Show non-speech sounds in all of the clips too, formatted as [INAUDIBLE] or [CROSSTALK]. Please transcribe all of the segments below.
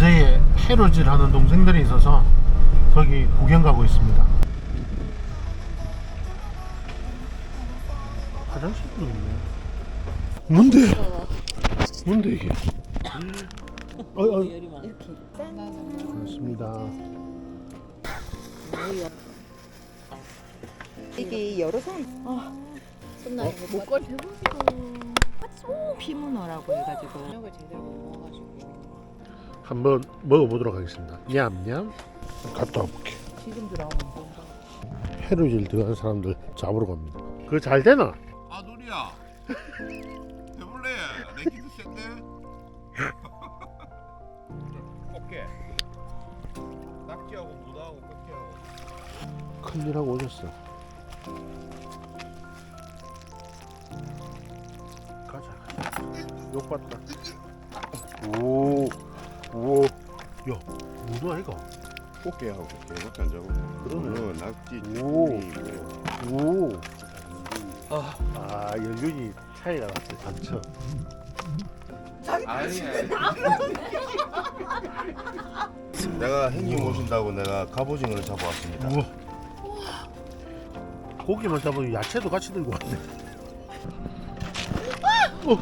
어제에 해로질 하는 동생들이 있어서 거기 구경 가고 있습니다. 화장실도 있네. 뭔데? 뭔데 이게? 어, 어. 그렇습니다. 이게 여러 사람 아, 손나 어? 목걸이 해보시고 피문어라고 해가지고 저녁을 제대로 못 먹어가지고 한번 먹어보도록 하겠습니다. 냠냠. 갔다 와볼게. 지금 들어오면 뭔가 해로질 들어간 사람들 잡으러 갑니다. 그거 잘 되나? 아 누리야 [LAUGHS] 해볼래? 내 기도 센데? [LAUGHS] 꽃게 낙지하고 무다하고 꽃게하고 큰일하고 오셨어. 가자, 가자. 욕 봤다. 오, 오, 야, 문어 아이가? 꽃게하고 개밖에 안 잡고 그러네. 그러면 낙지 오. 쭈꾸미 오. 아, 아 연륜이 차이가 났어, 단쳐. [LAUGHS] 내가 형님 오신다고 내가 갑오징어를 잡아왔습니다 우와. 고기만 잡으면 야채도 같이 들고 왔네. 어,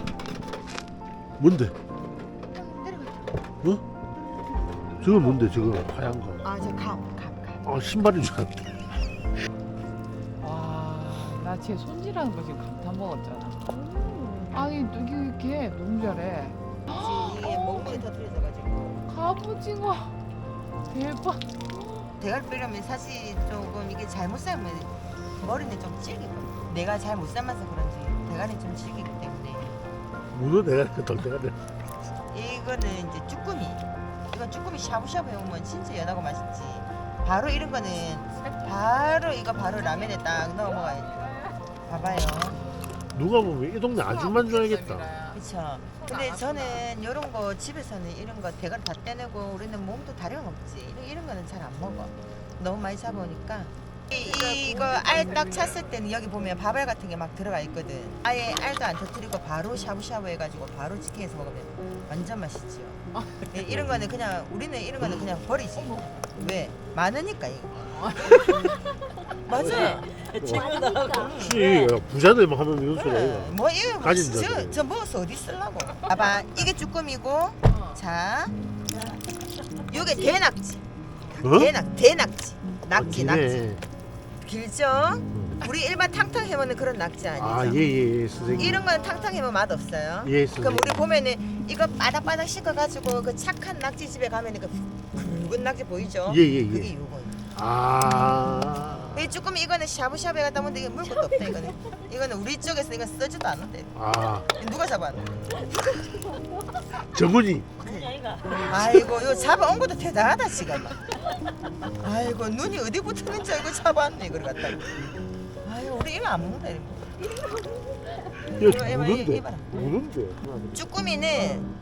뭔데? 어? 저거 뭔데? 저거 하얀 거. 아저감감감 아 신발인 줄 알았네. 와나 쟤 손질하는 거 지금 감탄 먹었잖아 아니 이게 걔 너무 잘해 이게 먹물이 터뜨려져가지고 갑오징어 대박 대가리 빼려면 사실 조금 이게 잘못 삶으면 머리는 좀 질기거든 내가 잘 못 삶아서 그런지 대가리는 좀 질기기 때문에 문어 내가 그 덜때가 돼. 이거는 이제 쭈꾸미. 이건 쭈꾸미 샤브샤브 해오면 진짜 연하고 맛있지. 바로 이런 거는 바로 이거 바로 라면에 딱 넣어 먹어야지 봐봐요. 누가 보면 이 동네 아줌마인 줄 알겠다. 그쵸. 근데 저는 이런 거 집에서는 이런 거 대가리 다 떼내고 우리는 몸도 다려 먹지. 이런, 이런 거는 잘 안 먹어. 너무 많이 잡아오니까 이, 이거 알딱 찼을 때는 여기 보면 밥알 같은 게 막 들어가 있거든. 아예 알도 안 터뜨리고 바로 샤브샤브 해가지고 바로 치킨에서 먹으면 완전 맛있지요. 예, 이런 거는 그냥 우리는 이런 거는 그냥 버리지. 왜? 많으니까 이거 [LAUGHS] 맞아 혹시 부자들만 하는 이런 소리 아이가? 뭐 이거 가진 저. 저 먹어서 어디 쓰려고? 봐봐 이게 쭈꾸미고 자 요게 대낙지. 어? 대낙 대낙지. 낙지 아, 낙지. 길죠? 우리 일반 탕탕 해먹는 그런 낙지 아니죠? 아, 예, 예, 예, 선생님. 이런 건 탕탕 해면 맛 없어요. 예, 그럼 선생님. 우리 보면은 이거 바닥바닥 씻어가지고 그 착한 낙지 집에 가면은 그 굵은 낙지 보이죠? 예, 예, 예. 그게 요거 아. 이 쭈꾸미 이거는 샤브샤브에 갖다 먹는데 이게 물 것도 없다 이거는. 이거는 우리 쪽에서 이거 쓰지도 않는데 아, 누가 잡았노 정훈이. 아이고 이거 잡아온 것도 대단하다 지금 아이고 눈이 어디 붙었는 지 알고 잡았네 이걸 갖다가 아이고 우리 이거 안 먹는다 이거 야, 이봐, 이봐, 무는데? 이봐라. 무는데? 쭈꾸미는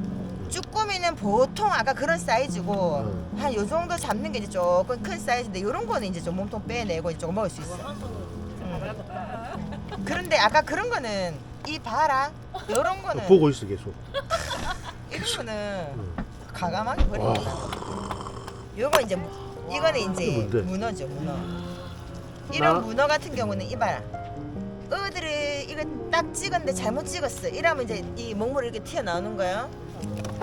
쭈꾸미는 보통 아까 그런 사이즈고 음. 한요 정도 잡는 게 이제 조금 큰 사이즈인데 요런 거는 이제 좀 몸통 빼내고 이제 조금 먹을 수 있어 음. 그런데 아까 그런 거는 이 봐라 요런 거는 보고 있어, 계속. 이런 거는 음. 과감하게 버리는 와. 거야. 요거 이제 무- 이거는 이제 이게 뭔데? 문어죠 문어. 이런 나- 문어 같은 경우는 이봐라. 어들을 이거 딱 찍었는데 잘못 찍었어. 이러면 이제 이 먹물이 이렇게 튀어나오는 거예요.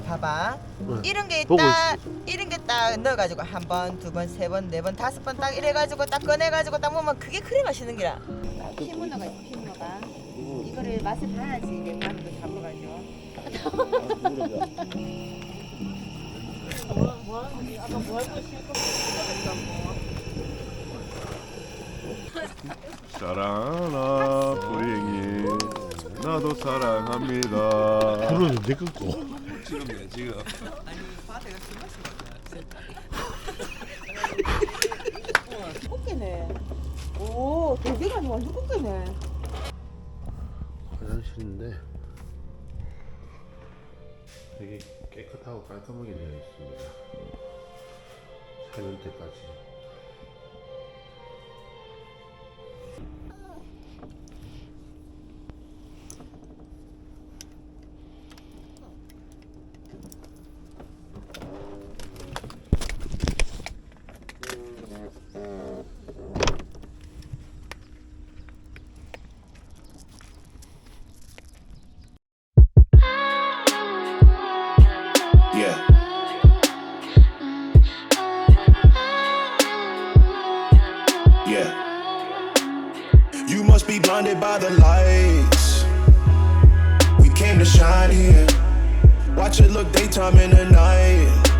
봐봐. 응. 이런 게 보고 딱 이런 게 딱 넣어가지고 한 번, 두 번, 세 번, 네 번, 다섯 번 딱 이래가지고 딱 꺼내가지고 딱 먹으면 그게 그래 맛있는 기라. 피문어가 있어 피문어가. 이거를 맛을 봐야지 이게 다른 거 잡아가 지고. 사랑하나 뿌링이 나도 사랑합니다 그러는데, 끊고. 지금이야 지금 꽃게네. 오, 아니고 완전 꽃게네. 화장실인데 깨끗하고 깔끔하게 되어 있습니다. 세면대까지. blinded by the lights. We came to shine here. Watch it look daytime in the night.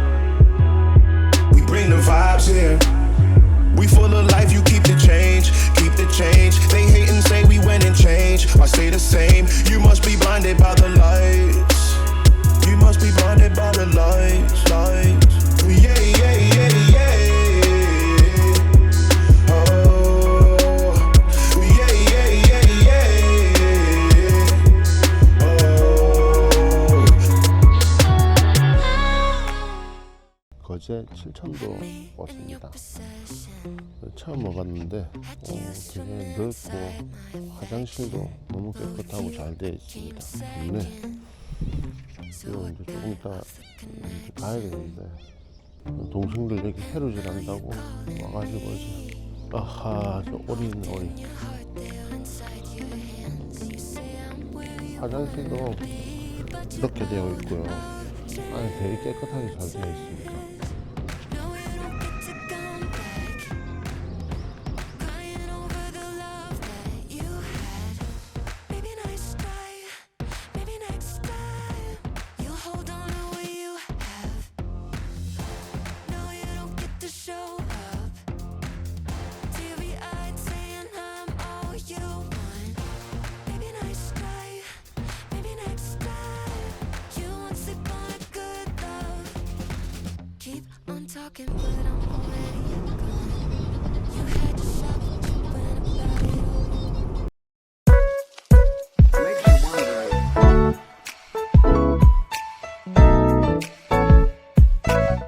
거제 칠천도 왔습니다. 처음 와봤는데 어, 되게 넓고 화장실도 너무 깨끗하고 잘 되어 있습니다. 좋네. 그리고 이제 조금 이따 이제 가야 되는데 동생들 여기 해루질 한다고 와가지고 이제 아하 저 오리 있네 오리. 화장실도 이렇게 되어 있고요. 안에 되게 깨끗하게 잘 되어 있습니다. talking, but I'm